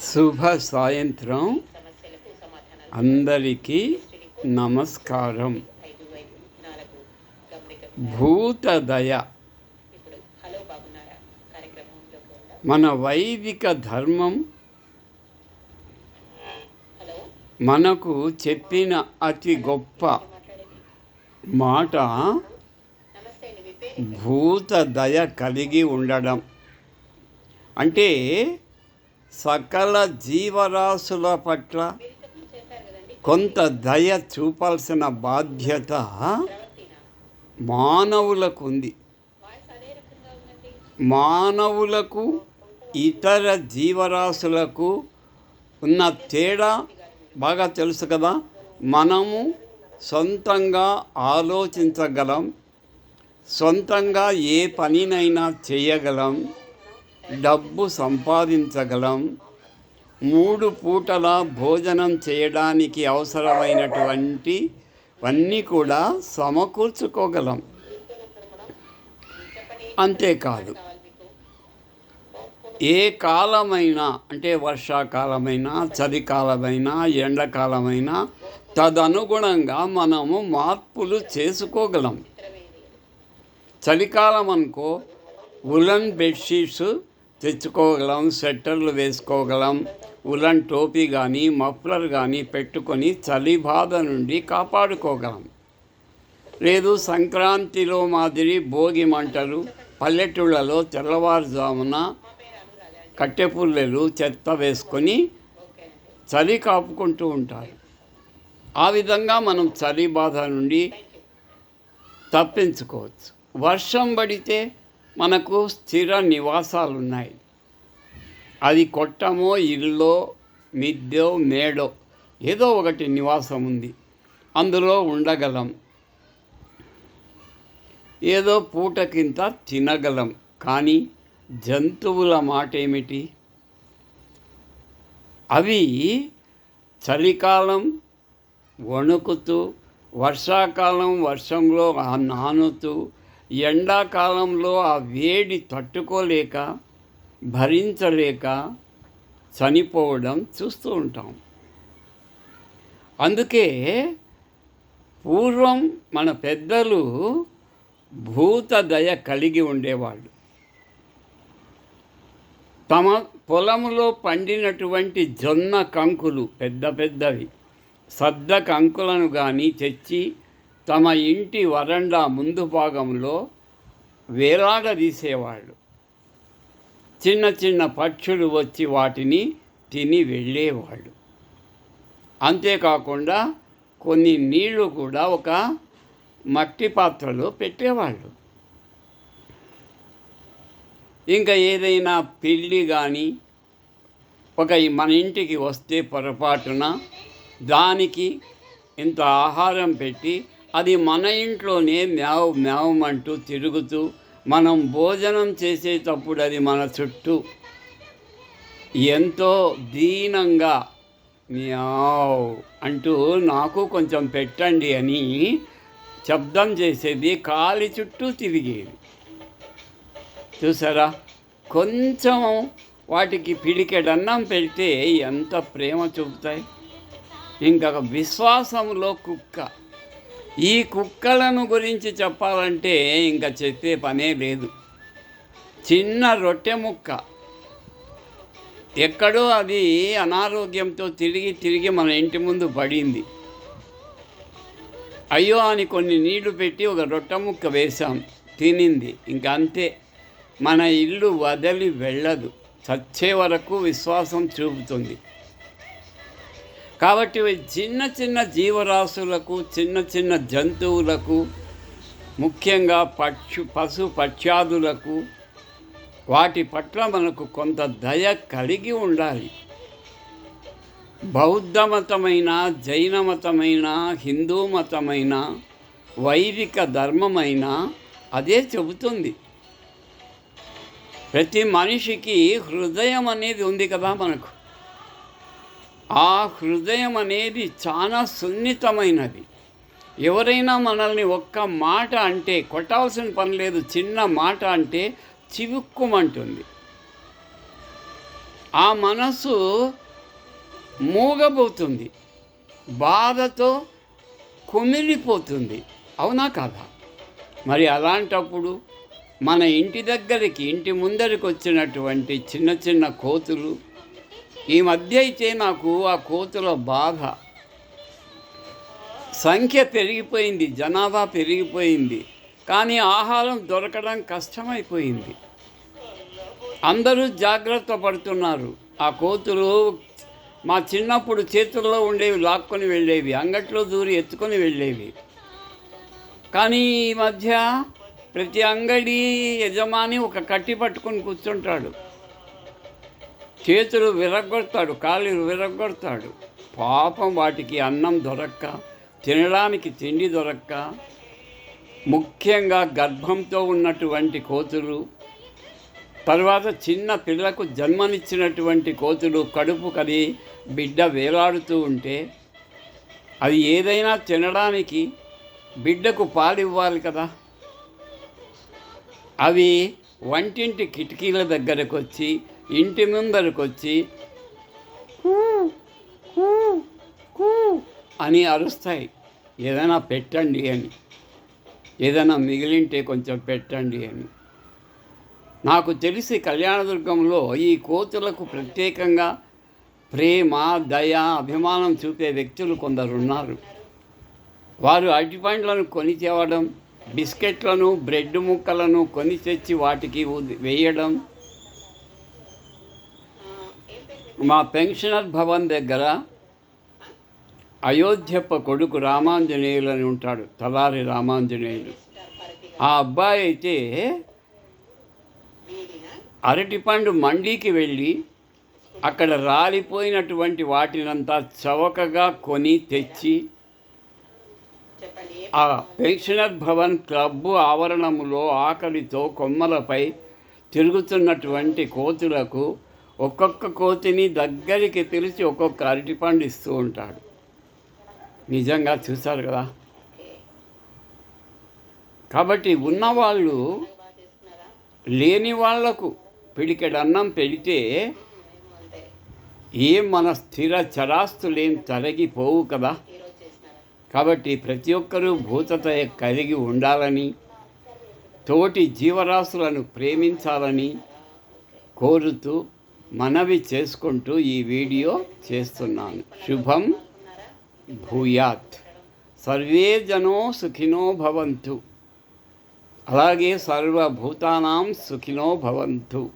శుభ సాయంత్రం. అందరికీ నమస్కారం. భూతదయ. మన వైదిక ధర్మం మనకు చెప్పిన అతి గొప్ప మాట భూతదయ కలిగి ఉండడం. అంటే సకల జీవరాశుల పట్ల కొంత దయ చూపాల్సిన బాధ్యత మానవులకు ఉంది. మానవులకు ఇతర జీవరాశులకు ఉన్న తేడా బాగా తెలుసు కదా. మనము సొంతంగా ఆలోచించగలం సొంతంగా ఏ పనినైనా చేయగలం. డబ్బు సంపాదించగలం. మూడు పూటల భోజనం చేయడానికి అవసరమైనటువంటి అన్నీ కూడా సమకూర్చుకోగలం. అంతేకాదు ఏ కాలమైనా అంటే వర్షాకాలమైనా చలికాలమైనా ఎండాకాలమైనా తదనుగుణంగా మనము మార్పులు చేసుకోగలం. చలికాలం అనుకో ఉలన్ బెడ్షీట్స్ తెచ్చుకోగలం స్వెట్టర్లు వేసుకోగలం ఉలన్ టోపీ కానీ మఫ్లర్ కానీ పెట్టుకొని చలి బాధ నుండి కాపాడుకోగలం. లేదు సంక్రాంతిలో మాదిరి భోగి మంటలు పల్లెటూళ్ళలో తెల్లవారుజామున కట్టెపుల్లెలు చెత్త వేసుకొని చలి కాపుకుంటూ ఉంటారు. ఆ విధంగా మనం చలి బాధ నుండి తప్పించుకోవచ్చు. వర్షం పడితే మనకు స్థిర నివాసాలు ఉన్నాయి అది కొట్టమో ఇల్లో మిద్దో మేడో ఏదో ఒకటి నివాసం ఉంది అందులో ఉండగలం. ఏదో పూటకింత తినగలం. కానీ జంతువుల మాట ఏమిటి అవి చలికాలం వణుకుతూ వర్షాకాలం వర్షంలో నానుతూ ఎండాకాలంలో ఆ వేడి తట్టుకోలేక భరించలేక చనిపోవడం చూస్తూ ఉంటాం. అందుకే పూర్వం మన పెద్దలు భూత దయ కలిగి ఉండేవాళ్ళు. తమ పొలంలో పండినటువంటి జొన్న కంకులు పెద్ద పెద్దవి సద్ద కంకులను కానీ తెచ్చి తమ ఇంటి వరండా ముందు భాగంలో వేలాడదీసేవాళ్ళు చిన్న చిన్న పక్షులు వచ్చి వాటిని తిని వెళ్ళేవాళ్ళు. అంతేకాకుండా కొన్ని నీళ్ళు కూడా ఒక మట్టి పాత్రలో పెట్టేవాళ్ళు. ఇంకా ఏదైనా పెళ్ళి కానీ ఒక మన ఇంటికి వస్తే పొరపాటున దానికి ఇంత ఆహారం పెట్టి అది మన ఇంట్లోనే మ్యావ్ మేవమంటూ తిరుగుతూ మనం భోజనం చేసేటప్పుడు అది మన చుట్టూ ఎంతో దీనంగా మ్యావ్ అంటూ నాకు కొంచెం పెట్టండి అని శబ్దం చేసేది కాలి చుట్టూ తిరిగేది. చూసారా? కొంచెం వాటికి పిడికెడన్నం పెడితే ఎంత ప్రేమ చూపుతాయి. ఇంకా విశ్వాసంలో కుక్క ఈ కుక్కలను గురించి చెప్పాలంటే ఇంకా చెప్పే పనే లేదు. చిన్న రొట్టె ముక్క. ఎక్కడో అది అనారోగ్యంతో తిరిగి తిరిగి మన ఇంటి ముందు పడింది. అయ్యో అని కొన్ని నీళ్ళు పెట్టి ఒక రొట్టె ముక్క వేశాం. తినింది. ఇంకా అంతే. మన ఇల్లు వదిలి వెళ్ళదు. చచ్చే వరకు విశ్వాసం చూపుతుంది. కాబట్టి చిన్న చిన్న జీవరాశులకు చిన్న చిన్న జంతువులకు ముఖ్యంగా పక్షు పశు పక్ష్యాదులకు వాటి పట్ల మనకు కొంత దయ కలిగి ఉండాలి. బౌద్ధ మతమైన జైన మతమైన హిందూ మతమైన వైదిక ధర్మమైన అదే చెబుతుంది. ప్రతి మనిషికి హృదయం అనేది ఉంది కదా మనకు. ఆ హృదయం అనేది చాలా సున్నితమైనది. ఎవరైనా మనల్ని ఒక్క మాట అంటే కొట్టాల్సిన పని లేదు చిన్న మాట అంటే చివుక్కుమంటుంది. ఆ మనసు మూగబోతుంది. బాధతో కుమిలిపోతుంది. అవునా కాదా? మరి అలాంటప్పుడు మన ఇంటి దగ్గరికి ఇంటి ముందరికి వచ్చినటువంటి చిన్న చిన్న కోతులు ఈ మధ్య అయితే నాకు ఆ కోతుల బాధ. సంఖ్య పెరిగిపోయింది జనాభా పెరిగిపోయింది కానీ ఆహారం దొరకడం కష్టమైపోయింది. అందరూ జాగ్రత్త పడుతున్నారు. ఆ కోతులు మా చిన్నప్పుడు చేతుల్లో ఉండేవి లాక్కొని వెళ్ళేవి అంగట్లో దూరి ఎత్తుకొని వెళ్ళేవి. కానీ ఈ మధ్య ప్రతి అంగడి యజమాని ఒక కట్టి పట్టుకొని కూర్చుంటాడు. చేతులు విరగొడతాడు కాళ్ళు విరగొడతాడు పాపం వాటికి అన్నం దొరక్క తినడానికి తిండి దొరక్క. ముఖ్యంగా గర్భంతో ఉన్నటువంటి కోతులు తర్వాత చిన్న పిల్లకు జన్మనిచ్చినటువంటి కోతులు కడుపు కది బిడ్డ వేలాడుతూ ఉంటే అది ఏదైనా తినడానికి బిడ్డకు పాలు ఇవ్వాలి కదా. అవి వంటింటి కిటికీల దగ్గరకు వచ్చి ఇంటి ముందరకు వచ్చి "కూ, కూ, కూ" అని అరుస్తాయి. ఏదైనా పెట్టండి అని. ఏదైనా మిగిలింటే కొంచెం పెట్టండి అని. నాకు తెలిసి కళ్యాణదుర్గంలో ఈ కోతులకు ప్రత్యేకంగా ప్రేమ దయ అభిమానం చూపే వ్యక్తులు కొందరు ఉన్నారు వారు అరటి పండ్లను కొని తేవడం బిస్కెట్లను బ్రెడ్ ముక్కలను కొని తెచ్చి వాటికి వేయడం ఆ, ఏం పేరు మా పెన్షనర్ భవన్ దగ్గర అయోధ్యప్ప కొడుకు రామాంజనేయులు అని ఉంటాడు తలారి రామాంజనేయులు. ఆ అబ్బాయి అయితే అరటిపండు మండీకి వెళ్ళి అక్కడ రాలిపోయినటువంటి వాటినంతా చవకగా కొని తెచ్చి ఆ పెన్షనర్ భవన్ క్లబ్ ఆవరణములో ఆకలితో కొమ్మలపై తిరుగుతున్నటువంటి కోతులకు ఒక్కొక్క కోతిని దగ్గరికి పిలిచి ఒక్కొక్క అరటిపండు ఇస్తూ ఉంటాడు. నిజంగా చూశారు కదా? కాబట్టి ఉన్నవాళ్ళు లేని వాళ్ళకు పిడికెడు అన్నం పెడితే ఏం మన స్థిర చరాస్తులేం తరగిపోవు కదా? కాబట్టి ప్రతి ఒక్కరూ భూతత కలిగి ఉండాలని తోటి జీవరాశులను ప్రేమించాలని కోరుతూ మనవి చేసుకుంటూ ఈ వీడియో చేస్తున్నాను. శుభం భూయాత్. సర్వే జనో సుఖినో భవంతు. అలాగే సర్వభూతానాం సుఖినో భవంతు.